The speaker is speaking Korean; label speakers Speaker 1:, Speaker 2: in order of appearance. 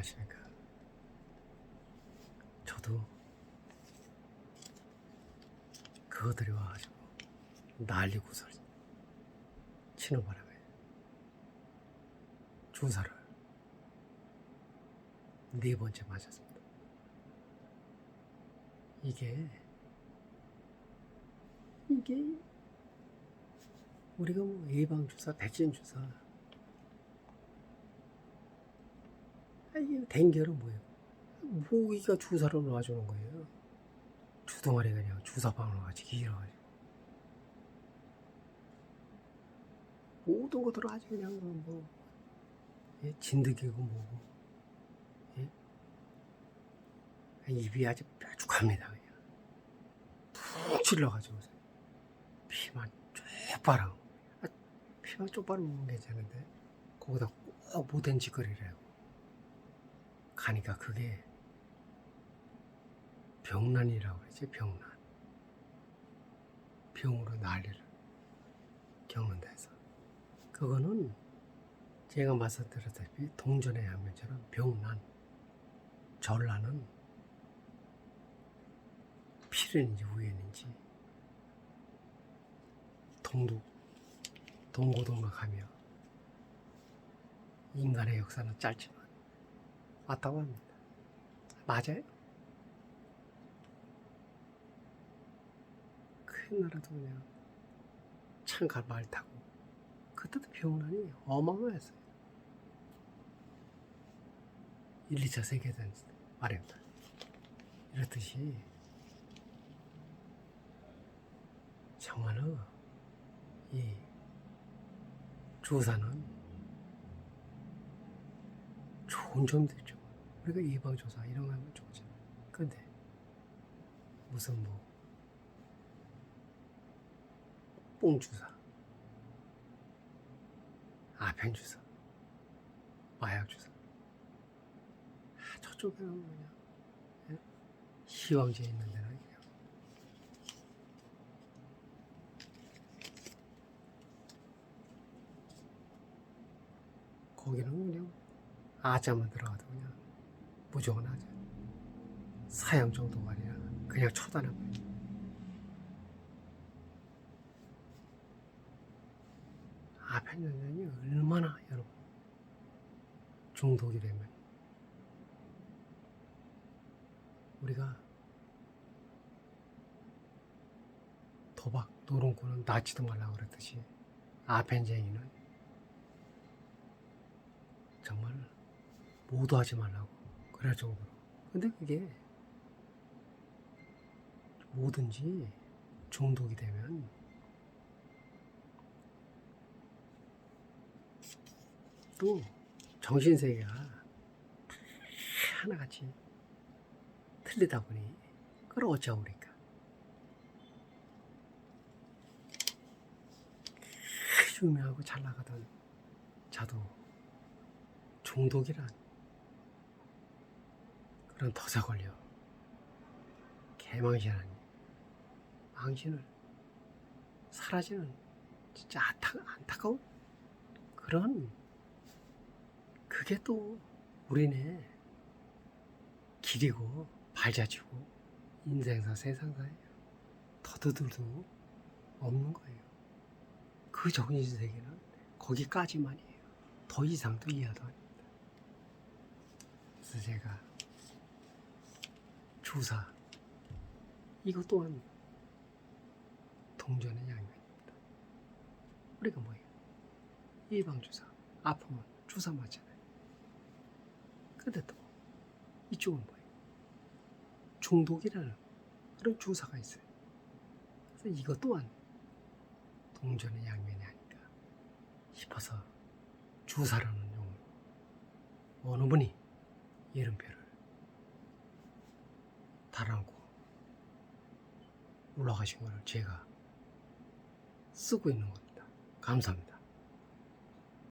Speaker 1: 아십니까? 저도 그것들이 와가지고 난리고 서 치는 바람에 주사를 네 번째 맞았습니다. 이게 이게 우리가 뭐 예방 주사, 백신 주사 아, 이게 댕겨는 뭐예요? 모기가 주사를 놔주는 거예요. 주둥아리 그냥 주사방으로 같이 길어가지고 모든 것들을 아주 그냥 뭐, 뭐 예? 진드기고 뭐고 예? 입이 아주 뾰족합니다 푹 찔러가지고 피만 쪽바랑 아, 피만 쪽바로 먹으면 괜찮은데 거기다 꼭 못된 짓거리를 하고 가니까 그게 병난이라고 그러지 병난. 병으로 난리를 겪는다 해서. 그거는 제가 말씀드렸다시피 동전의 양면처럼 병난 전란은 필연인지 우연인지 동독 동고동락하며 인간의 역사는 짧지만 왔다고 합니다. 맞아요? 큰 나라도 그냥 창갈 말 타고 그때도 병난이 어마어마했어요. 1, 2차 세계대전 말입니다. 이렇듯이 정말로 이 주사는 좋은 점도 있죠. 우리가 예방조사 이런 거 하면 좋잖아요. 근데 무슨 뭐 뽕주사, 아펜주사, 마약주사 아, 저쪽에는 그냥 예? 시황제 있는 데는 그냥 거기는 그냥 아자만 들어가도 그냥 무조건 아자. 사형 정도가 아니라 그냥 초단해버려 아펜연연이 얼마나 여러분 중독이 되면. 우리가 도박, 노름꾼은 낳지도 말라고 그랬듯이 아펜쟁이는 정말 모두 하지 말라고 그럴 정도로 근데 그게 뭐든지 중독이 되면 또 정신세계가 다 하나같이 틀리다 보니 그걸 어쩌오니까. 유명하고 잘 나가던 자도 중독이란 그런 더사 걸려. 개망신하니 망신을 사라지는 진짜 안타, 안타까운 그런 그게 또 우리네 길이고 발자취고 인생사 세상사예요. 더드들도 없는 거예요. 그 정신세계는 거기까지만이에요. 더 이상도 이하도 아닙니다. 그래서 제가 주사. 이것 또한 동전의 양면입니다. 우리가 뭐예요? 예방주사 아프면 주사 맞잖아요. 근데 또 이쪽은 뭐예요? 중독이라는 그런 주사가 있어요. 그래서 이것 또한 동전의 양면이 아닐까 싶어서 주사라는 용어로 어느 분이 이름표를 달아놓고 올라가신 거를 제가 쓰고 있는 겁니다. 감사합니다.